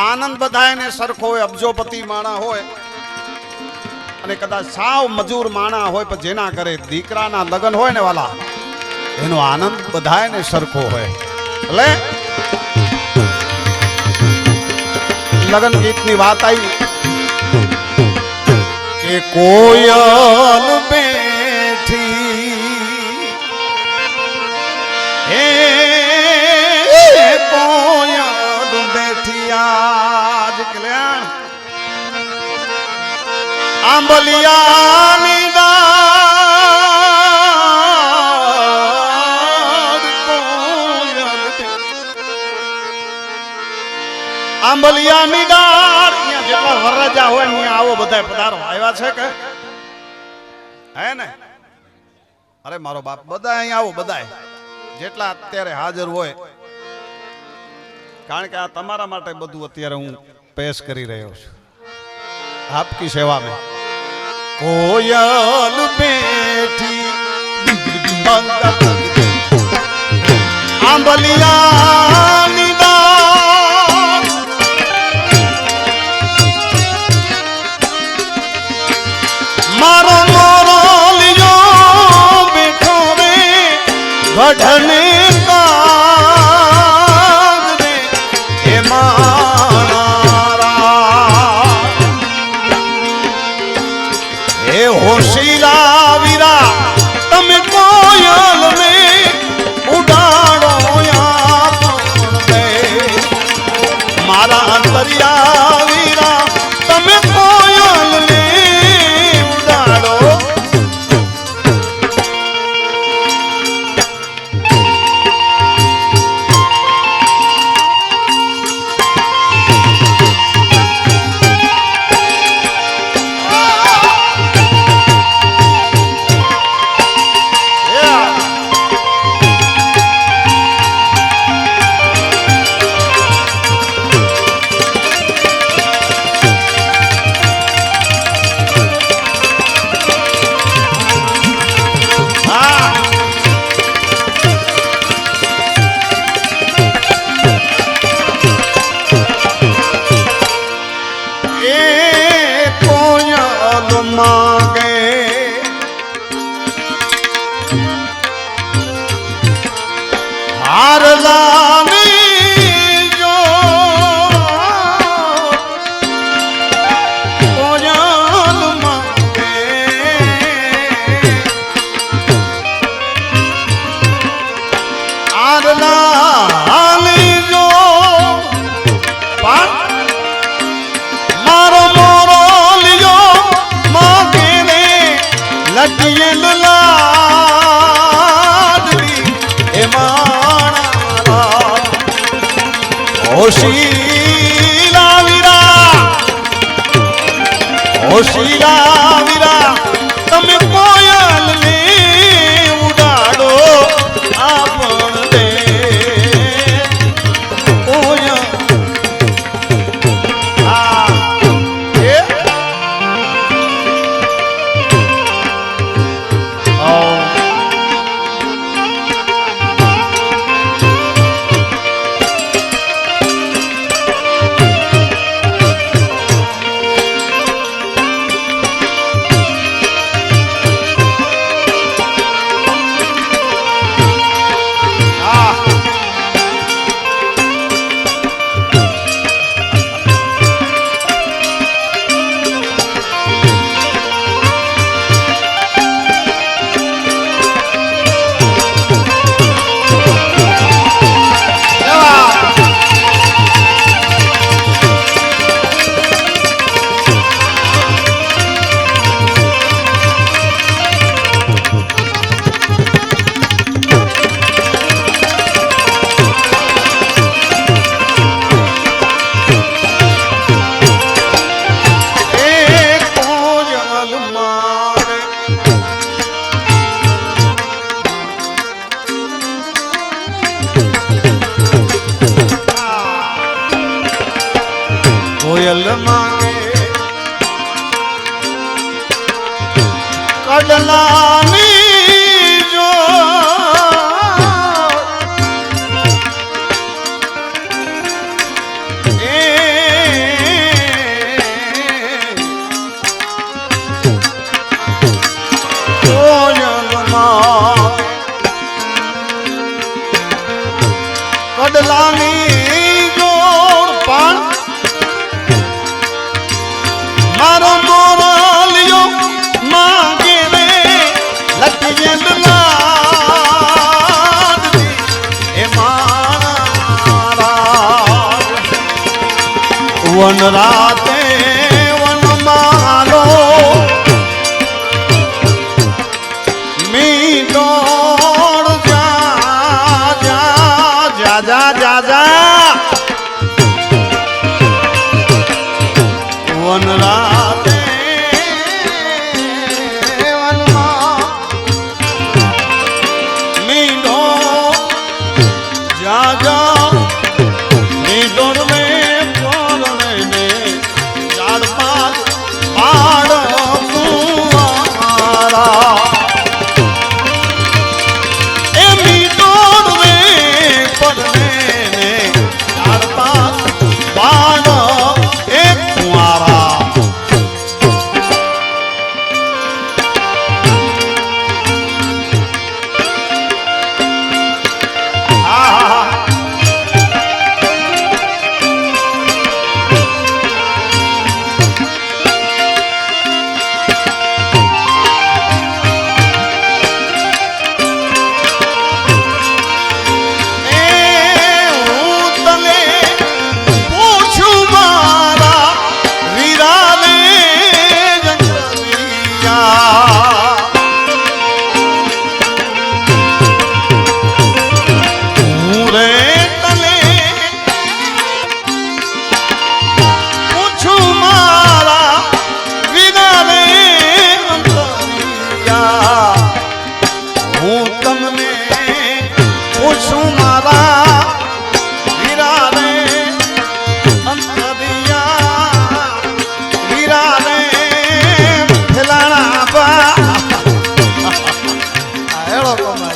આનંદ બધાયને સરખો હોય, અબજોપતિ માણા હોય, અને કદાચ સાવ મજૂર માણા હોય, પણ જેના ઘરે દીકરાના લગ્ન હોય ને વાલા, એનો આનંદ બધાયને સરખો હોય. એટલે લગ્ન ગીતની વાત આવી કે કોયલ કોયલ આંબલિયાની ડાળ. અહીંયા જેટલા વરરાજા હોય અહીંયા આવો બધા પધારો. આવ્યા છે કે? હે ને? અરે મારો બાપ બધા અહીંયા આવો બધા જેટલા અત્યારે હાજર હોય. કારણ કે આ તમારા માટે બધું અત્યારે હું પેશ કરી રહ્યો છું. આપકી સેવા મેં કોયલ બેઠી આંબલિયાની હોશીલા વીરા હોશીલા વીરા রাত હું તમને પૂછું મારા વીરાને અંતરિયા વીરાને ફેલાણા બા. હેળો તમને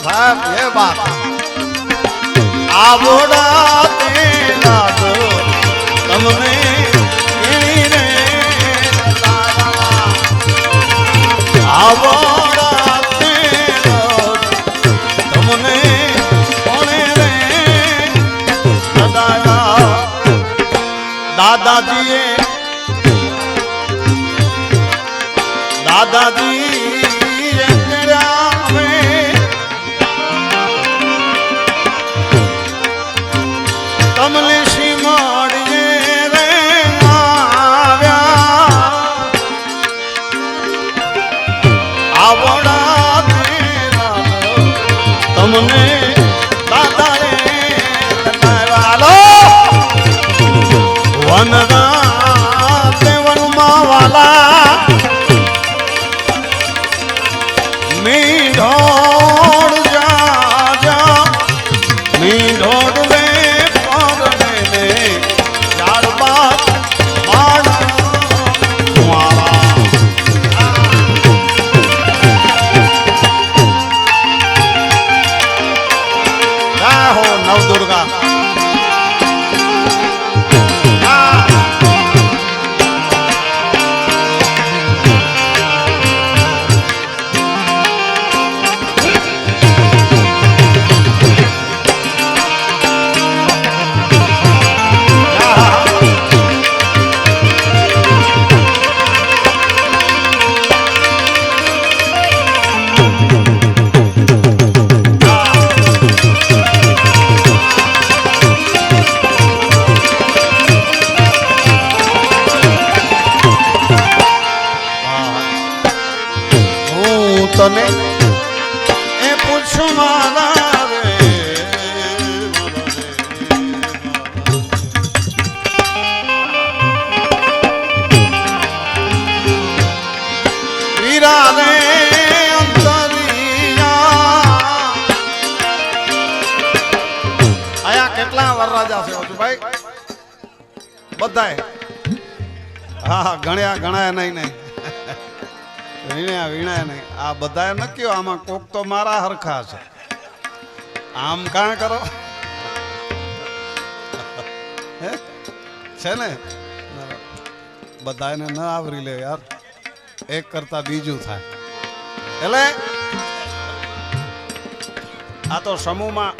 તને? એ પૂછું મારા રે. વીરા રે કેટલા વરરાજા છે ભાઈ બધાય. હા હા, ગણ્યા, ગણાય નહીં નહીં. વીણ્યા વીણ્યા નહીં. આ બધાએ નક્કી આમાં કોક તો મારા હરખા છે. આમ કાં કરો? છે ને? બધાને ન આવરી લે યાર. એક કરતા બીજું થાય. એટલે આ તો સમૂહમાં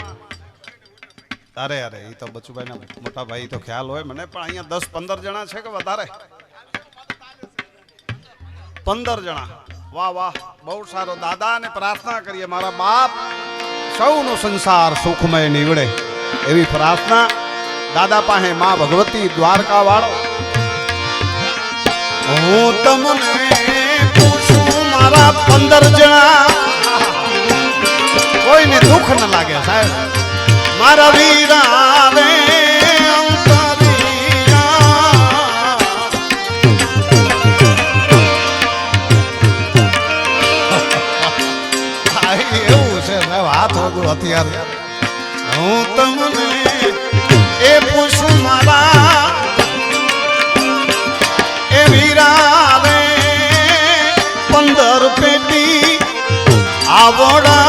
અરે અરે એ તો બચુભાઈના મોટા ભાઈ તો ખ્યાલ હોય મને, પણ અહીંયા દસ પંદર જણા છે કે વધારે? પંદર જણા. વાહ વાહ, બહુ સારો દાદા ને પ્રાર્થના કરીએ. મારા બાપ સૌનો સંસાર સુખમય નીવડે એવી પ્રાર્થના દાદા પાસે માં ભગવતી દ્વારકા વાળો હું તમને મારા પંદર જણા, કોઈને દુઃખ ન લાગે સાહેબ. મારા વીરા વીરા